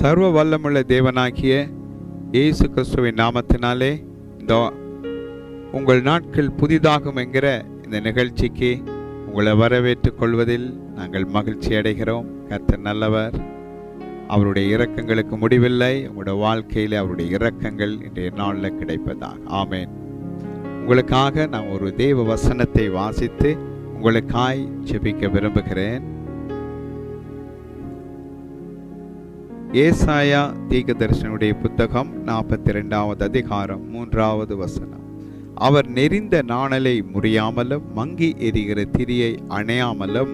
சர்வ வல்லமுள்ள தேவனாகிய இயேசு கிறிஸ்துவின் நாமத்தினாலே இந்த உங்கள் நாட்கள் புதிதாகும் என்கிற இந்த நிகழ்ச்சிக்கு உங்களை வரவேற்றுக் கொள்வதில் நாங்கள் மகிழ்ச்சி அடைகிறோம். கர்த்தர் நல்லவர். அவருடைய இரக்கங்களுக்கு முடிவில்லை. உங்களுடைய வாழ்க்கையில் அவருடைய இரக்கங்கள் இன்றைய நாளில் கிடைப்பதாக. ஆமேன். உங்களுக்காக நான் ஒரு தேவ வசனத்தை வாசித்து உங்களுக்காய் ஜெபிக்க விரும்புகிறேன். ஏசாயா தீகதர்ஷனுடைய புத்தகம் நாற்பத்தி ரெண்டாவது அதிகாரம் மூன்றாவது வசனம். அவர் நெறிந்த நாணலை முறியாமலும் மங்கி எரிகிற திரியை அணையாமலும்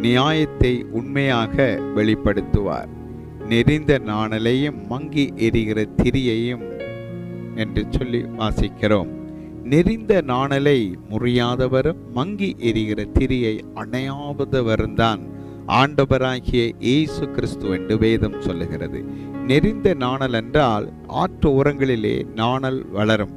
நியாயத்தை உண்மையாக வெளிப்படுத்துவார். நெறிந்த நாணலையும் மங்கி எரிகிற திரியையும் என்று சொல்லி வாசிக்கிறோம். நெறிந்த நாணலை முறியாதவரும் மங்கி எரிகிற திரியை அணையாதவரும் தான் ஆண்டவராகிய இயேசு கிறிஸ்து என்று வேதம் சொல்லுகிறது. நெறிந்த நாணல் என்றால் ஆற்று உரங்களிலே நாணல் வளரும்.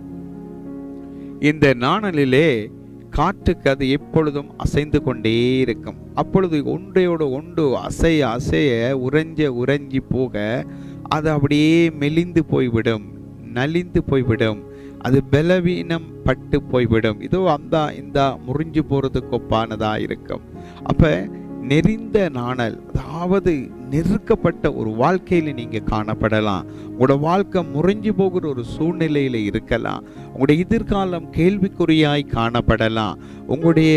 இந்த நாணலிலே காற்றுக்கு அது எப்பொழுதும் அசைந்து கொண்டே இருக்கும். அப்பொழுது ஒன்றையோடு ஒன்று அசைய அசைய உறைஞ்ச உறைஞ்சி போக அது அப்படியே மெலிந்து போய்விடும் நலிந்து போய்விடும். அது பலவீனம் பட்டு போய்விடும். இதோ அந்த இந்த முறிஞ்சு போகிறதுக்கு ஒப்பானதாக இருக்கும். அப்போ நெறிந்த நாணல் அதாவது நெருக்கப்பட்ட ஒரு வாழ்க்கையில நீங்க காணப்படலாம். உங்களோட வாழ்க்கை முறிஞ்சு போகிற ஒரு சூழ்நிலையில இருக்கலாம். உங்களுடைய எதிர்காலம் கேள்விக்குறியாய் காணப்படலாம். உங்களுடைய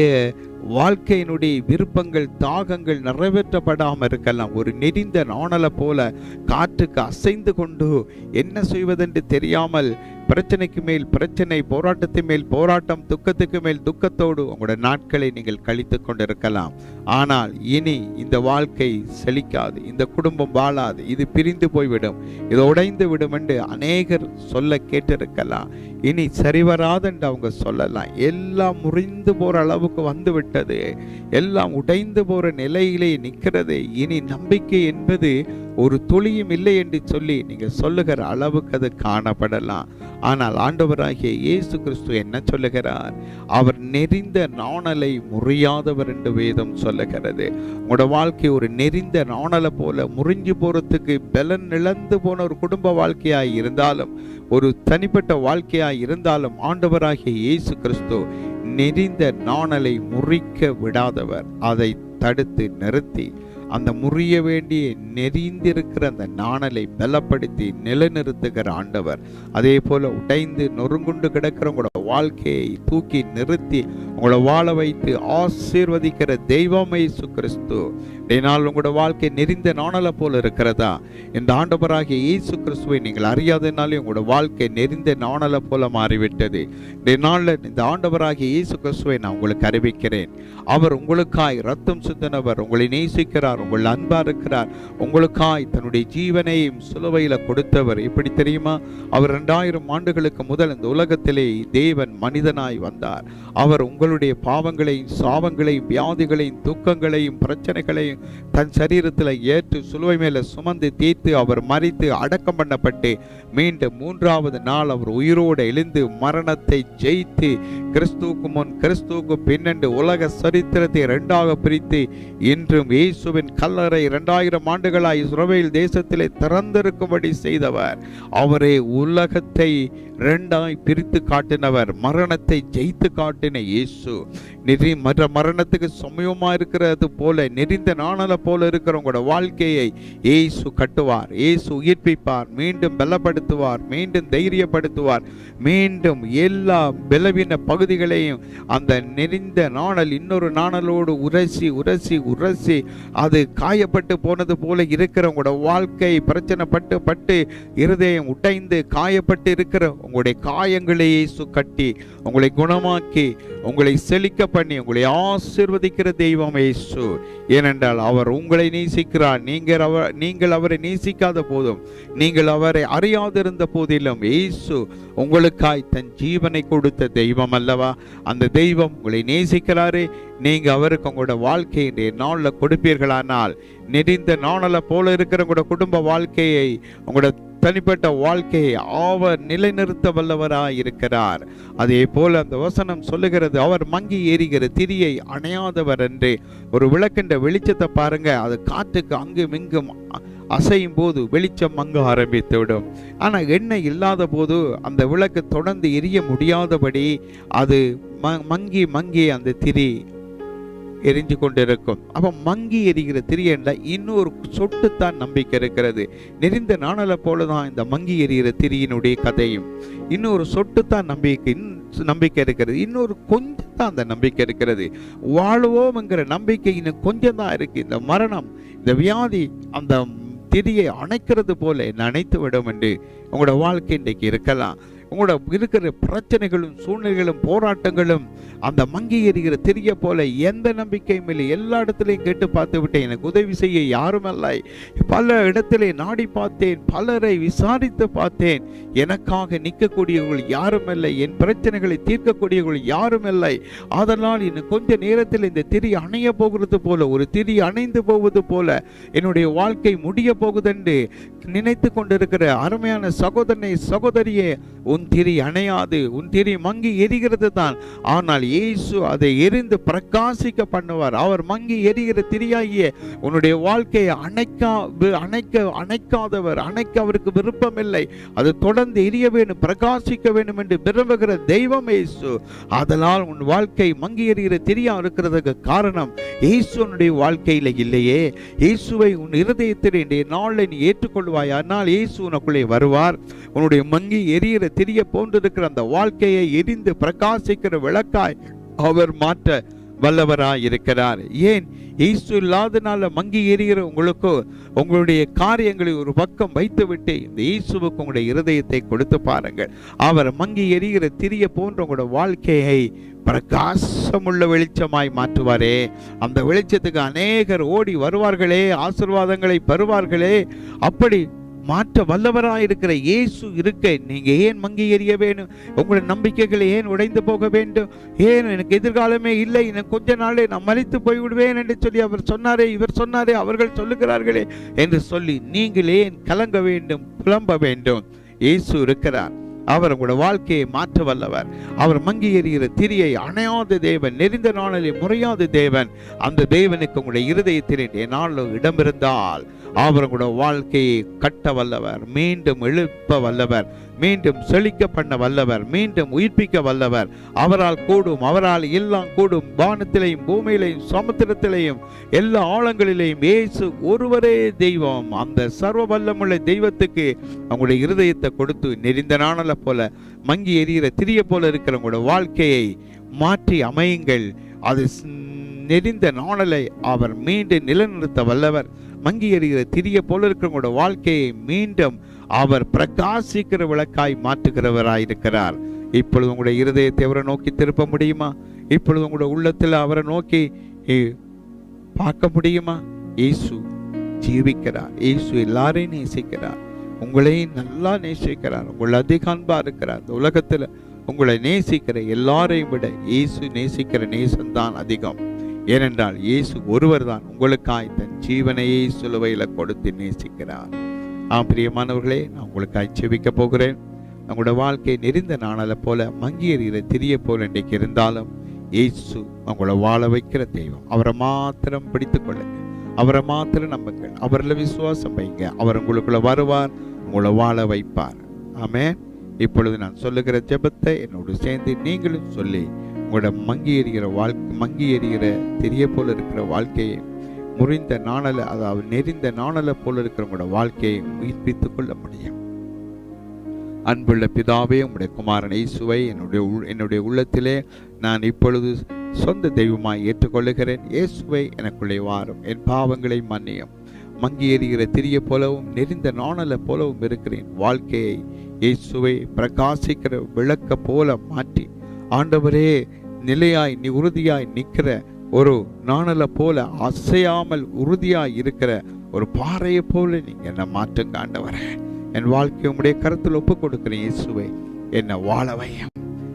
வாழ்க்கையினுடைய விருப்பங்கள் தாகங்கள் நிறைவேற்றப்படாமல் இருக்கலாம். ஒரு நெறிந்த நாணலை போல காற்றுக்கு அசைந்து கொண்டு என்ன செய்வதென்று தெரியாமல் பிரச்சனைக்கு மேல் பிரச்சனை போராட்டத்தின் மேல் போராட்டம் துக்கத்துக்கு மேல் துக்கத்தோடு உங்களோட நாட்களை நீங்கள் கழித்து கொண்டிருக்கலாம். ஆனால் இனி இந்த வாழ்க்கை செழிக்காது இந்த குடும்பம் வாழாது இது பிரிந்து போய்விடும் இது உடைந்து விடும் என்று அநேகர் சொல்ல கேட்டிருக்கலாம். இனி சரிவராதென்று அவங்க சொல்லலாம். எல்லாம் முறிந்து போகிற அளவுக்கு வந்து விட்டது எல்லாம் உடைந்து போகிற நிலையிலே நிற்கிறது. இனி நம்பிக்கை என்பது ஒரு துளியும் இல்லை என்று சொல்லி நீங்கள் சொல்லுகிற அளவுக்கு அது காணப்படலாம். ஆனால் ஆண்டவராகிய இயேசு கிறிஸ்து என்ன சொல்லுகிறார்? அவர் நெறிந்த நாணலை முறியாதவர் என்று வேதம் சொல்லுகிறது. உங்களோட வாழ்க்கை ஒரு நெறிந்த நாணலை போல முறிஞ்சு போகிறதுக்கு பலன் இழந்து போன ஒரு குடும்ப வாழ்க்கையாய் இருந்தாலும் ஒரு தனிப்பட்ட வாழ்க்கையாய் இருந்தாலும் ஆண்டவராகிய இயேசு கிறிஸ்து நெறிந்த நாணலை முறிக்க விடாதவர். அதை தடுத்து நிறுத்தி அந்த முறிய வேண்டிய நெறிந்திருக்கிற அந்த நாணலை பலப்படுத்தி நிலைநிறுத்துகிற ஆண்டவர். அதே போல உடைந்து நொறுங்குண்டு கிடக்கிற உங்களோட வாழ்க்கையை தூக்கி நிறுத்தி உங்களை வாழ வைத்து ஆசீர்வதிக்கிற தெய்வமை சுக்கிறிஸ்து இதனால் உங்களோட வாழ்க்கை நெறிந்த நாணலை போல இருக்கிறதா? இந்த ஆண்டவராகிய இயேசு கிறிஸ்துவை நீங்கள் அறியாதனாலே உங்களோட வாழ்க்கை நெறிந்த நாணலை போல மாறிவிட்டது. இந்த நாளில் இந்த ஆண்டவராகிய இயேசு கிறிஸ்துவை நான் உங்களுக்கு அறிவிக்கிறேன். அவர் உங்களுக்காய் ரத்தம் சிந்தினவர் உங்களை நேசிக்கிறார் உங்கள் அன்பா இருக்கிறார். உங்களுக்காய் தன்னுடைய ஜீவனையும் சிலுவையில் கொடுத்தவர். எப்படி தெரியுமா? அவர் ரெண்டாயிரம் ஆண்டுகளுக்கு முதல் இந்த உலகத்திலே தேவன் மனிதனாய் வந்தார். அவர் உங்களுடைய பாவங்களையும் சாபங்களையும் வியாதிகளையும் துக்கங்களையும் பிரச்சனைகளையும் தன் சரீரத்தில் ஏற்று சிலுவை மேல சுமந்து தீர்த்து அவர் மறித்து அடக்கம் பண்ணப்பட்டு மீண்டும் மூன்றாவது நாள் அவர் உயிரோடு எழுந்து மரணத்தை ஜெயித்து கிறிஸ்துவுக்கு முன் கிறிஸ்துவுக்கு பின்னண்டு உலக சரித்திரத்தை இரண்டாக பிரித்து இன்றும் இயேசுவின் கல்லறை இரண்டாயிரம் ஆண்டுகளாய் சுரவையில் தேசத்திலே திறந்திருக்கும்படி செய்தவர். அவரே உலகத்தை இரண்டாய் பிரித்து காட்டினவர். மரணத்தை ஜெயித்து காட்டின இயேசு. நெறி மற்ற மரணத்துக்கு சமயமா இருக்கிறது போல நெறிந்த நாணல போல இருக்கிறவங்களோட வாழ்க்கையை ஏசு கட்டுவார் ஏசு உயிர்ப்பிப்பார் மீண்டும் பலப்படுத்துவார் மீண்டும் தைரியப்படுத்துவார் மீண்டும் எல்லா பலவீன பகுதிகளையும் அந்த நெறிந்த நாணல் இன்னொரு நாணலோடு உரசி உரசி உரசி அது காயப்பட்டு போனது போல இருக்கிறவங்களோட வாழ்க்கை பிரச்சனை பட்டு பட்டு இருதயம் உடைந்து காயப்பட்டு இருக்கிற உங்களுடைய காயங்களை இயேசு கட்டி உங்களை குணமாக்கி உங்களை செழிக்க பண்ணி உங்களை ஆசிர்வதிக்கிற தெய்வம் இயேசு ஏனென்றால் அவர் உங்களை நேசிக்கிறார். நீங்கள் அவர் நீங்கள் அவரை நேசிக்காத போதும் நீங்கள் அவரை அறியாதிருந்த போதிலும் இயேசு உங்களுக்காய் தன் ஜீவனை கொடுத்த தெய்வம் அல்லவா? அந்த தெய்வம் உங்களை நேசிக்கிறாரே. நீங்கள் அவருக்கு உங்களோட வாழ்க்கையினுடைய நாளில் கொடுப்பீர்களானால் நெறிந்த நாணலை போல இருக்கிற உங்களோட குடும்ப வாழ்க்கையை உங்களோட தனிப்பட்ட வாழ்க்கையை அவர் நிலைநிறுத்த வல்லவராய் இருக்கிறார் அதே போல் அந்த வசனம் சொல்லுகிறது அவர் மங்கி எரிகிற திரியை அணையாதவர் என்று. ஒரு விளக்கின்ற வெளிச்சத்தை பாருங்க அது காற்றுக்கு அங்கும் இங்கும் அசையும் போது வெளிச்சம் மங்க ஆரம்பித்துவிடும். ஆனால் எண்ணெய் இல்லாத போது அந்த விளக்கு தொடர்ந்து எரிய முடியாதபடி அது ம- மங்கி மங்கி அந்த திரி எரிஞ்சு கொண்டிருக்கும். அப்போ மங்கி எரிகிற திரி இன்னொரு சொட்டு தான் நம்பிக்கை இருக்கிறது. நெறிந்த நாணலை போல தான் இந்த மங்கி எரிகிற திரியினுடைய கதையும். இன்னொரு சொட்டு தான் நம்பிக்கை இன்~ நம்பிக்கை இருக்கிறது. இன்னொரு கொஞ்சம் தான் அந்த நம்பிக்கை இருக்கிறது. வாழ்வோம்ங்கிற நம்பிக்கை இன்னும் கொஞ்சம் தான் இருக்கு. இந்த மரணம் இந்த வியாதி அந்த திரியை அணைக்கிறது போல என்னை அணைத்து விடும் என்று உங்களோட வாழ்க்கை இன்றைக்கு இருக்கலாம். உங்களோட இருக்கிற பிரச்சனைகளும் சூழ்நிலைகளும் போராட்டங்களும் அந்த மங்கி எறிகிற தெரிய போல எந்த நம்பிக்கையும் இல்லை. எல்லா இடத்துலையும் கேட்டு பார்த்து விட்டேன். எனக்கு உதவி செய்ய யாரும் இல்லை. பல இடத்திலே நாடி பார்த்தேன். பலரை விசாரித்து பார்த்தேன். எனக்காக நிற்கக்கூடியவர்கள் யாரும் இல்லை. என் பிரச்சனைகளை தீர்க்கக்கூடியவர்கள் யாரும் இல்லை. அதனால் இன்னும் கொஞ்ச நேரத்தில் இந்த திரி அணைய போகிறது போல ஒரு திரி அணைந்து போவது போல என்னுடைய வாழ்க்கை முடிய போகுதென்று நினைத்து கொண்டிருக்கிற அருமையான சகோதரனை சகோதரியே உன் திரி அணையாது உன் திரி மங்கி எரிகிறது தான். ஆனால் இயேசு அதை எரிந்து பிரகாசிக்க பண்ணுவார். அவர் மங்கி எரிகிற திரியாகிய உன்னுடைய வாழ்க்கையை அணைக்கா அணைக்க அணைக்காதவர் அணைக்க அவருக்கு விருப்பமில்லை. அது தொடர்ந்து எரிய வேண்டும் பிரகாசிக்க வேண்டும் என்று விரும்புகிற தெய்வம் இயேசு. அதனால் உன் வாழ்க்கை மங்கி எறிகிற திரியா இருக்கிறதுக்கு காரணம் இயேசுனுடைய உன்னுடைய வாழ்க்கையில இல்லையே. இயேசுவை உன் இருதயத்தில் இன்றைய நாளை நீ ஏற்றுக்கொள்வாய். ஆனால் இயேசு உனக்குள்ளே வருவார். உன்னுடைய மங்கி எரிகிற எரிய போன்றிருக்கிற அந்த வாழ்க்கையை எரிந்து பிரகாசிக்கிற விளக்காய் அவர் மாற்ற வல்லவராய் இருக்கிறார் ஏன்? இயேசு இல்லாதனால மங்கி எரிகிற உங்களுக்கு உங்களுடைய காரியங்களை ஒரு பக்கம் வைத்துவிட்டு இந்த இயேசுவுக்கு உங்களுடைய இருதயத்தை கொடுத்து பாருங்கள். அவர் மங்கி எரிகிற திரிய போன்ற உங்களோட வாழ்க்கையை பிரகாசமுள்ள வெளிச்சமாய் மாற்றுவாரே. அந்த வெளிச்சத்துக்கு அநேகர் ஓடி வருவார்களே ஆசீர்வாதங்களை பெறுவார்களே. அப்படி மாற்ற வல்லவராக இருக்கிற இயேசு இருக்க. நீங்க ஏன் மங்கி எறிய வேணும் உங்களுடைய நம்பிக்கைகளை ஏன் உடைந்து போக வேண்டும்? ஏன் எனக்கு எதிர்காலமே இல்லை? எனக்கு கொஞ்ச நாளே நான் மறித்து போய்விடுவேன் என்று சொல்லி அவர் சொன்னாரே இவர் சொன்னாரே அவர்கள் சொல்லுகிறார்களே என்று சொல்லி நீங்கள் ஏன் கலங்க வேண்டும் புலம்ப வேண்டும்? இயேசு இருக்கிறார். அவர் உங்களோட வாழ்க்கையை மாற்ற வல்லவர். அவர் மங்கி எறிகிற திரியை அணையாத தேவன் நெறிந்த நாளிலே முறையாத தேவன். அந்த தேவனுக்கு உங்களுடைய இருதயத்தில் இன்றைய நாளில் இடம் இருந்தால் அவர் வாழ்க்கையை கட்ட வல்லவர் மீண்டும் எழுப்ப வல்லவர் மீண்டும் செழிக்க பண்ண வல்லவர் மீண்டும் உயிர்ப்பிக்க வல்லவர். அவரால் கூடும் அவரால் எல்லாம் கூடும் வானத்திலையும் பூமியிலையும் சமுத்திரத்திலையும் எல்லா ஆழங்களிலேயும் ஏசு ஒருவரே தெய்வம். அந்த சர்வ வல்லமுள்ள தெய்வத்துக்கு அவங்களுடைய இருதயத்தை கொடுத்து நெறிந்த நாணல போல மங்கி எரிகிற திரிய போல இருக்கிற உங்களோட வாழ்க்கையை மாற்றி அமையுங்கள். அது நெறிந்த நாணலை அவர் மீண்டும் நிலைநிறுத்த வல்லவர். மங்கி எறிகிற திரிய போல இருக்கிறவங்களோட வாழ்க்கையை மீண்டும் அவர் பிரகாசிக்கிற விளக்காய் மாற்றுகிறவராயிருக்கிறார். இப்பொழுது உங்களுடைய இருதயத்தை அவரை நோக்கி திருப்ப முடியுமா? இப்பொழுது உங்களுடைய உள்ளத்தில் அவரை நோக்கி பார்க்க முடியுமா? இயேசு ஜீவிக்கிறார். இயேசு எல்லாரையும் நேசிக்கிறார். உங்களையும் நல்லா நேசிக்கிறார். உங்களை அதிக அன்பா இருக்கிறார். இந்த உலகத்துல உங்களை நேசிக்கிற எல்லாரையும் விட இயேசு நேசிக்கிற நேசம்தான் அதிகம். ஏனென்றால் இயேசு ஒருவர் தான் உங்களுக்காய் தன் ஜீவனையே சிலுவையில் கொடுத்து நேசிக்கிறார். ஆம் பிரியமானவர்களே நான் உங்களுக்காய் செவிக்க போகிறேன். உங்களோட வாழ்க்கை நெறிந்த நாணலை போல மங்கி எறிகிற திரிய போல் இன்றைக்கு இருந்தாலும் இயேசு உங்களை வாழ வைக்கிற தெய்வம். அவரை மாத்திரம் பிடித்து கொள்ளுங்க. அவரை மாத்திரம் நம்புங்கள். அவரில் விசுவாசம் வைங்க. அவர் உங்களுக்குள்ள வருவார் உங்களை வாழ வைப்பார். ஆமே இப்பொழுது நான் சொல்லுகிற ஜெபத்தை என்னோடு சேர்ந்து நீங்களும் சொல்லி உங்களோட மங்கி எறிகிற வாழ்க்கை மங்கி எறிகிற தெரிய போல இருக்கிற வாழ்க்கையை முறிந்த நாணலை அதாவது நெறிந்த நாணலை போல இருக்கிற உங்களோட வாழ்க்கையை உயிர்ப்பித்துக் கொள்ள முடியும். அன்புள்ள பிதாவே உங்களுடைய குமாரன் இயேசுவை என்னுடைய உள்- என்னுடைய உள்ளத்திலே நான் இப்பொழுது சொந்த தெய்வமாய் ஏற்றுக்கொள்ளுகிறேன். இயேசுவை எனக்குள்ளே வாரும். என் பாவங்களை மன்னியும். மங்கி எறிகிற திரிய போலவும் நெறிந்த நாணலை போலவும் இருக்கிறேன் வாழ்க்கையை இயேசுவை பிரகாசிக்கிற விளக்க போல மாற்றி ஆண்டவரே நிலையாய் நீ உறுதியாய் நிற்கிற ஒரு நாணலை போல அசையாமல் உறுதியாய் இருக்கிற ஒரு பாறையை போல நீங்க என்ன மாற்றுங்க ஆண்டவரே. என் வாழ்க்கை உம்முடைய கருத்தில் ஒப்பு கொடுக்கிறேன் இயேசுவை என்னை வாழவையும்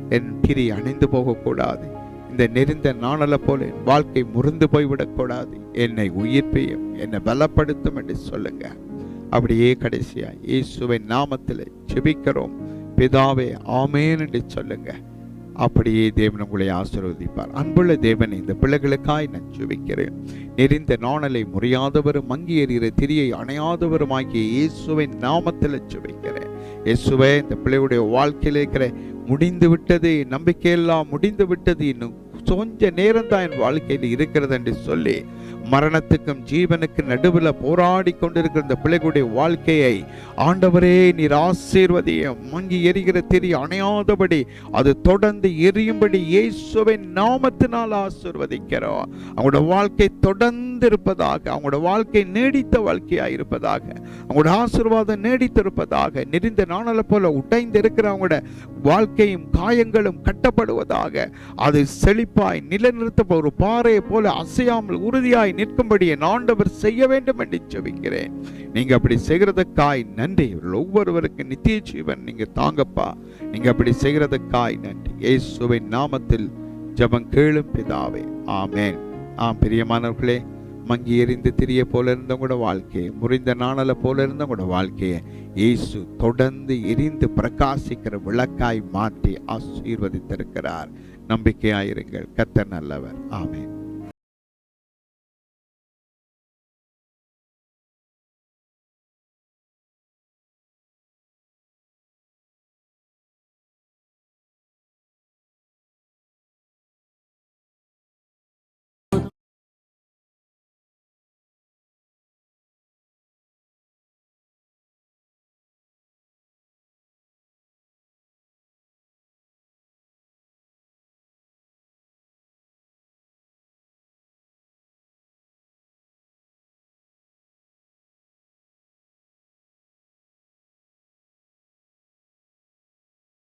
என் பிரி அணைந்து போகக்கூடாது. இந்த நெறிந்த நாணலை போல என் வாழ்க்கை முறிந்து போய்விடக்கூடாது. என்னை உயிர்ப்பையும் என்னை பலப்படுத்தும் என்று சொல்லுங்க. அப்படியே கடைசியா இயேசுவை நாமத்தில் செபிக்கிறோம் பிதாவே ஆமேன் என்று சொல்லுங்க. அப்படியே தேவன் உங்களை ஆசீர்வதிப்பார். அன்புள்ள தேவன் இந்த பிள்ளைகளுக்காய் நான் ஜெபிக்கிறேன். நெறிந்த நாணலை முறியாதவரும் மங்கி எறிகிற திரியை அணையாதவருமாகிய இயேசுவின் நாமத்தில் ஜெபிக்கிறேன். இயேசுவை இந்த பிள்ளையுடைய வாழ்க்கையில் இருக்கிற முடிந்து விட்டது நம்பிக்கையெல்லாம் முடிந்து விட்டது இன்னும் கொஞ்ச நேரம் தான் என் வாழ்க்கையில் இருக்கிறது என்று சொல்லி மரணத்துக்கும் ஜீவனுக்கு நடுவில் போராடி கொண்டிருக்கிற இந்த பிள்ளைகளுடைய வாழ்க்கையை ஆண்டவரே நீர் ஆசீர்வதியும். மங்கி எரிகிற திரி அணையாதபடி அது தொடர்ந்து எரியும்படி இயேசுவின் நாமத்தினால் ஆசீர்வதிக்கிறோம். அவங்களோட வாழ்க்கை தொடர்ந்து இருப்பதாக அவங்களோட வாழ்க்கை நீடித்த வாழ்க்கையாக இருப்பதாக அவங்களோட ஆசீர்வாதம் நீடித்திருப்பதாக நெறிந்த நாணலை போல உடைந்து இருக்கிற அவங்களோட வாழ்க்கையும் காயங்களும் கட்டப்படுவதாக அது செழிப்பாய் நிலைநிறுத்த ஒரு பாறையை போல அசையாமல் உறுதியாய் நிற்கும்படி என் ஆண்டவர் செய்ய வேண்டும் என்று ஜெபிக்கிறேன். நீங்க அப்படி செய்கிறதுக்காய் நன்றி. இவர்கள் ஒவ்வொருவருக்கு நித்திய ஜீவன். நீங்க தாங்கப்பா. நீங்க அப்படி செய்கிறதுக்காய் நன்றி. இயேசுவை நாமத்தில் ஜபம் கேளும் பிதாவே. ஆமேன். ஆம் பிரியமானவர்களே மங்கி எறிந்து திரிய போல இருந்த கூட வாழ்க்கையை முறிந்த நாணலை போல இருந்த கூட வாழ்க்கையை இயேசு தொடர்ந்து எரிந்து பிரகாசிக்கிற விளக்காய் மாற்றி ஆசீர்வதித்திருக்கிறார். நம்பிக்கையாயிருங்கள். கத்த நல்லவர். ஆமேன்.